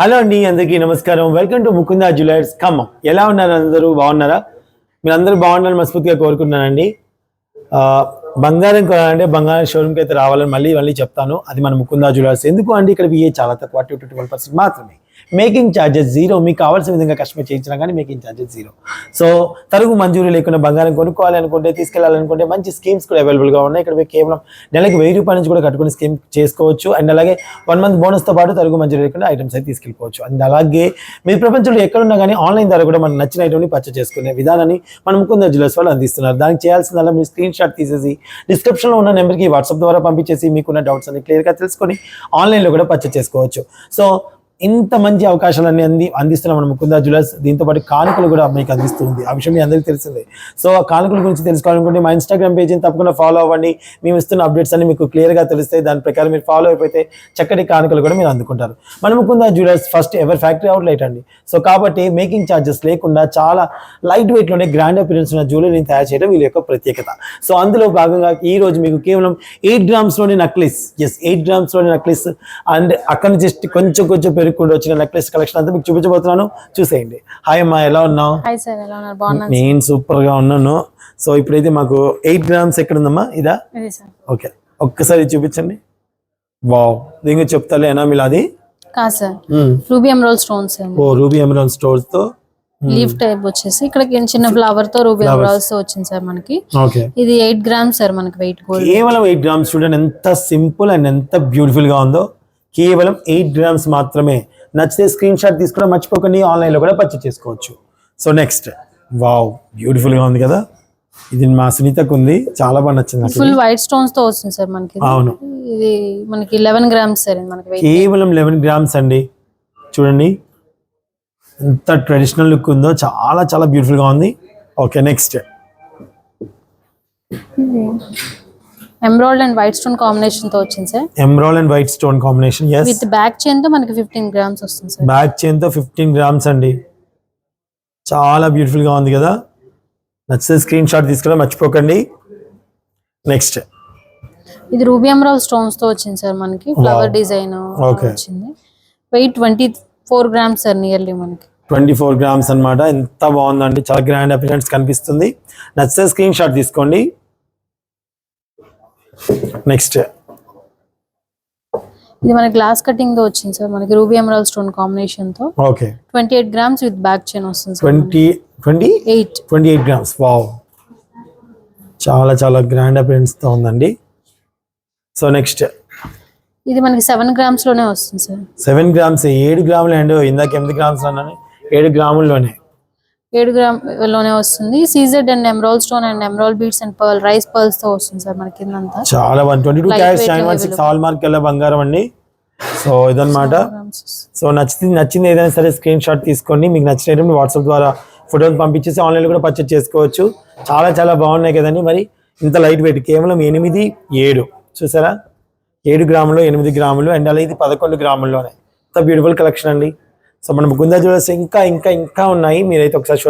Hello అండి అందరికీ నమస్కారం. Welcome to Mukunda jewellers Khammam ఎలా ఉన్నారు అందరూ? బాగున్నారా? మీరు అందరూ బాగుండాలని మనస్ఫూర్తిగా కోరుకుంటున్నానండి. బంగారం కొనాలంటే బంగారం షోరూమ్కి అయితే రావాలని మళ్ళీ మళ్ళీ చెప్తాను. అది మన ముకుందా జ్యువెలర్స్ ఎందుకు అండి? ఇక్కడ బిఏ చాలా తక్కువ టూ టు ట్వెల్వ్ పర్సెంట్ మాత్రమే. Making charges zero. మీకు కావాల్సిన విధంగా కస్టమర్ చేయించినా కానీ మేకింగ్ ఛార్జెస్ జీరో. సో తరుగు మంజూరు లేకుండా బంగారం కొనుక్కోవాలి అనుకుంటే తీసుకెళ్ళాలనుకుంటే మంచి స్కీమ్స్ కూడా అవైలబుల్గా ఉన్నాయి. ఇక్కడ కేవలం నెలకి వెయ్యి రూపాయల నుంచి కూడా కట్టుకుని స్కీమ్ చేసుకోవచ్చు. అండ్ అలాగే వన్ మంత్ బోనస్తో పాటు తరుగు మంజూరు లేకుండా ఐటమ్స్ అయితే తీసుకెళ్ళిపోవచ్చు. అండ్ అలాగే మీరు ప్రపంచంలో ఎక్కడున్నా కానీ ఆన్లైన్ ద్వారా కూడా మనం నచ్చిన ఐటమ్ని పర్చేస్ చేసుకునే విధానాన్ని మన ముకుంద జ్యువెలర్స్ వాళ్ళు అందిస్తున్నారు. దానికి చేయాల్సిందల్లా మీరు స్క్రీన్ షాట్ తీసేసి డిస్క్రిప్షన్లో ఉన్న నెంబర్కి వాట్సాప్ ద్వారా పంపించేసి మీకున్న డౌట్స్ అన్ని క్లియర్గా తెలుసుకొని ఆన్లైన్లో కూడా పర్చేస్ చేసుకోవచ్చు. సో ఇంత మంచి అవకాశాలన్నీ అంది అందిస్తున్న మన ముకుందా జ్యువెలర్స్. దీంతో పాటు కానుకలు కూడా మీకు అందిస్తుంది. ఆ విషయం మీ అందరికీ తెలిసిందే. సో ఆ కానుకల గురించి తెలుసుకోవాలనుకుంటే మా ఇన్స్టాగ్రామ్ పేజీని తప్పకుండా ఫాలో అవ్వండి. మేము ఇస్తున్న అప్డేట్స్ అన్ని మీకు క్లియర్గా తెలుస్తాయి. దాని ప్రకారం మీరు ఫాలో అయిపోతే చక్కటి కానుకలు కూడా మీరు అందుకుంటారు. మన Mukunda jewellers first ever factory outlet అండి. సో కాబట్టి మేకింగ్ ఛార్జెస్ లేకుండా చాలా లైట్ వెయిట్లోనే గ్రాండ్ అపీరెన్స్ ఉన్న జ్యువెలరీని తయారు చేయడం వీళ్ళ యొక్క ప్రత్యేకత. సో అందులో భాగంగా ఈ రోజు మీకు కేవలం ఎయిట్ గ్రామ్స్లోని నక్లెస్ ఎస్ ఎయిట్ గ్రామ్స్లోని నక్లెస్ అండ్ అక్కడ నుంచి కొంచెం కొంచెం కొంచెం పెరుగుకుంటూ వచ్చిన నెక్లెస్ కలెక్షన్ అంతా మీకు చూపించబోతున్నాను. చూసేయండి. హాయ్ అమ్మా ఎలా ఉన్నావు? నేను సూపర్గా ఉన్నాను. సో ఇప్పుడైతే మాకు ఎయిట్ గ్రామ్స్ ఎక్కడ ఉందమ్మా ఇదా ఓకే ఒక్కసారి చూపించండి. వావ్ దీనికి చెప్తాలే ఎనామిల్ అది? రూబీ స్టోన్స్ ఓ రూబీ తో? లీఫ్ టైప్ వచ్చేసి ఇక్కడ చిన్న ఫ్లవర్తో రూబీ వచ్చింది సార్ మనకి. ఇది ఎయిట్ గ్రామ్స్ సార్ మనకి వెయిట్ కేవలం ఎయిట్ గ్రామ్స్ చూడండి ఎంత సింపుల్ అండ్ ఎంత బ్యూటిఫుల్గా ఉందో. కేవలం ఎయిట్ గ్రామ్స్ మాత్రమే. నచ్చితే స్క్రీన్ షాట్ తీసుకుని మర్చిపోకండి ఆన్లైన్లో కూడా పర్చేస్ చేసుకోవచ్చు. So next. వావ్ బ్యూటిఫుల్గా ఉంది కదా. ఇది మా సునీతకు ఉంది. చాలా బాగా నచ్చింది ఫుల్ వైట్ స్టోన్స్తో వచ్చింది సార్ మనకి. అవును. ఇది మనకి లెవెన్ గ్రామ్స్ సార్ మనకి కేవలం లెవెన్ గ్రామ్స్ అండి. చూడండి. ఎంత ట్రెడిషనల్ లుక్ ఉందో చాలా చాలా బ్యూటిఫుల్గా ఉంది. Okay next. Emerald and white stone కాంబినేషన్తో వచ్చింది sir emerald and white stone combination yes with back చైన్తో మనకి ఫిఫ్టీన్ గ్రామ్స్ వస్తుంది సార్ బ్యాక్ చైన్తో ఫిఫ్టీన్ గ్రామ్స్ అండి. చాలా బ్యూటిఫుల్గా ఉంది కదా. నచ్చితే స్క్రీన్ షాట్ తీసుకురా మర్చిపోకండి. నెక్స్ట్ ఇది రూబీ ఎమరాల్ స్టోన్స్తో వచ్చింది సార్ మనకి. Flower design Okay. వచ్చింది. Weight twenty four grams sir nearly మనకి. ట్వంటీ ఫోర్ గ్రామ్స్ అనమాట ఎంత బాగుందండి. చాలా గ్రాండ్ అపిరెన్స్ కనిపిస్తుంది. నచ్చితే స్క్రీన్ షాట్ తీసుకోండి. నెక్స్ట్ ఇది మన గ్లాస్ కటింగ్తో వచ్చింది సార్. మనకి రూబీ ఎమరాల్ స్టోన్ కాంబినేషన్తో. Okay twenty eight grams with back chain వస్తుంది sir. Twenty twenty eight twenty eight grams wow చాలా చాలా గ్రాండ్తో ఉందండి. సో నెక్స్ట్ ఇది మనకి సెవెన్ గ్రామ్స్లోనే వస్తుంది సార్. సెవెన్ గ్రామ్స్ ఏడు గ్రాములు అండి. ఇందాక ఎనిమిది గ్రామ్స్ అన్నాను. ఏడు గ్రాముల్లోనే. ఏడు గ్రామ్లోనే వస్తుంది. CZ and emerald stone and emerald beads and pearl rice పర్ల్స్తో వస్తుంది సార్ మనకి కిందంతా చాలా one twenty two nine one six hallmark వెళ్ళే బంగారం అండి. సో ఇదన్నమాట. Grams. సో నచ్చింది నచ్చింది ఏదైనా సరే స్క్రీన్ షాట్ తీసుకోండి. మీకు నచ్చిన ఐటమ్ వాట్సాప్ ద్వారా ఫోటోలు పంపించేసి ఆన్లైన్లో కూడా పర్చేస్ చేసుకోవచ్చు. చాలా చాలా బాగున్నాయి కదండి మరి. ఇంత లైట్ వెయిట్ కేవలం ఎనిమిది ఏడు. చూసారా? ఏడు గ్రాములు ఎనిమిది గ్రాములు అండ్ అలా ఇది పదకొండు గ్రాముల్లోనే. ఇంత బ్యూటిఫుల్ కలెక్షన్ అండి. సో మన గుందా జ్యువెలర్స్ ఇంకా ఇంకా ఇంకా ఉన్నాయి. మీరైతే ఒకసారి